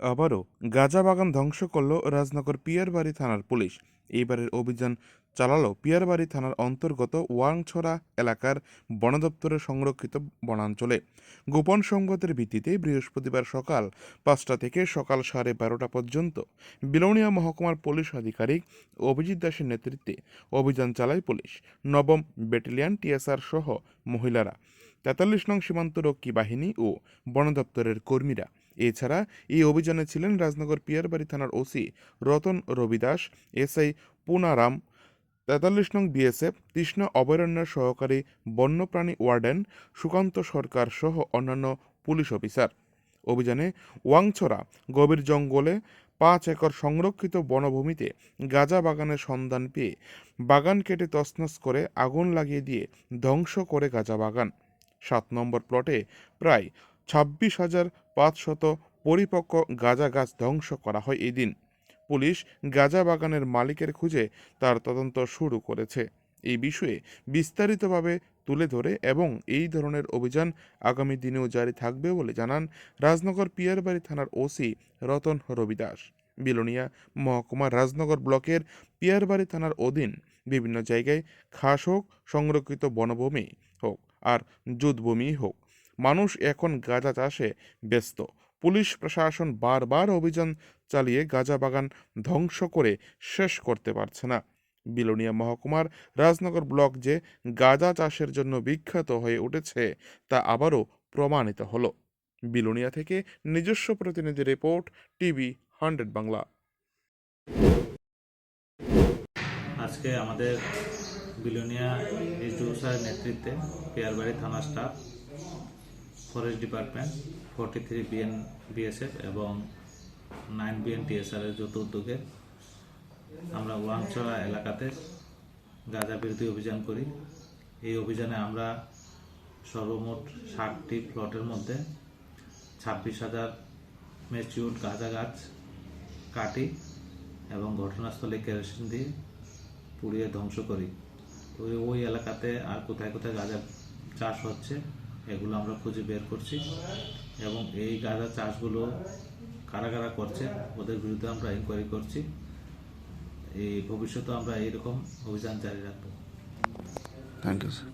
আবারও গাঁজা বাগান ধ্বংস করল রাজনগর পিয়ারবাড়ি থানার পুলিশ। এইবারের অভিযান চালালো পিয়ারবাড়ি থানার অন্তর্গত ওয়াংছড়া এলাকার বন দপ্তরের সংরক্ষিত বনাঞ্চলে। গোপন সংবাদের ভিত্তিতে বৃহস্পতিবার সকাল পাঁচটা থেকে সকাল সাড়ে বারোটা পর্যন্ত বিলোনিয়া মহকুমার পুলিশ আধিকারিক অভিজিৎ দাসের নেতৃত্বে অভিযান চালায় পুলিশ। নবম ব্যাটালিয়ন টিএসআর সহ মহিলারা। তেতাল্লিশ নং সীমান্তরক্ষী বাহিনী ও বন দপ্তরের কর্মীরা এছাড়া এই অভিযানে ছিলেন রাজনগর পিয়ারবাড়ি থানার ওসি রতন রবিদাস এসআই পুনারাম, তেতাল্লিশ নং বিএসএফ তৃষ্ণা অভয়ারণ্যের সহকারী বন্যপ্রাণী ওয়ার্ডেন সুকান্ত সরকার সহ অন্যান্য পুলিশ অফিসার। অভিযানে ওয়াংছড়া গভীর জঙ্গলে পাঁচ একর সংরক্ষিত বনভূমিতে গাঁজা বাগানের সন্ধান পেয়ে বাগান কেটে তছনছ করে আগুন লাগিয়ে দিয়ে ধ্বংস করে গাঁজা বাগান। সাত নম্বর প্লটে প্রায় ছাব্বিশ হাজার পাঁচশত পরিপক্ক গাঁজা গাছ ধ্বংস করা হয় এদিন পুলিশ গাঁজা বাগানের মালিকের খুঁজে তার তদন্ত শুরু করেছে। এই বিষয়ে বিস্তারিতভাবে তুলে ধরে এবং এই ধরনের অভিযান আগামী দিনেও জারি থাকবে বলে জানান রাজনগর পিয়ারবাড়ি থানার ওসি রতন রবিদাস। বিলোনিয়া মহকুমার রাজনগর ব্লকের পিয়ারবাড়ি থানার অধীন বিভিন্ন জায়গায় খাস হোক, সংরক্ষিত বনভূমি হোক আর যুদ্ধভূমি হোক। মানুষ এখন গাঁজা চাষে ব্যস্ত। পুলিশ প্রশাসন বারবার অভিযান চালিয়ে গাঁজা বাগান ধ্বংস করে শেষ করতে পারছে না। বিলোনিয়া মহকুমার রাজনগর ব্লক যে গাঁজা চাষের জন্য বিখ্যাত হয়ে উঠেছে, তা আবারও প্রমাণিত হলো। বিলোনিয়া থেকে নিজস্ব প্রতিনিধি রিপোর্ট, টিভি হান্ড্রেড বাংলা। আজকে আমাদের বিলোনিয়া স্যারের নেতৃত্বে পেয়ারবাড়ি থানা staff forest department, forty three BN, BSF এবং নাইন বিএন টিএসআর এর যৌথ উদ্যোগে আমরা ওয়াংছড়া এলাকাতে গাঁজা বিরোধী অভিযান করি। এই অভিযানে আমরা সর্বমোট ষাটটি প্লটের মধ্যে ছাব্বিশ হাজার ম্যাচিউর গাঁজা গাছ কাটি এবং ঘটনাস্থলে কেরোসিন দিয়ে পুড়িয়ে ধ্বংস করি। ওই ওই এলাকাতে আর কোথায় কোথায় গাঁজা চাষ হচ্ছে এগুলো আমরা খুঁজে বের করছি এবং এই গাঁজা চাষগুলো কারা কারা করছে ওদের বিরুদ্ধে আমরা ইনকোয়ারি করছি। এই ভবিষ্যতে আমরা এইরকম অভিযান জারি রাখব। Thank you sir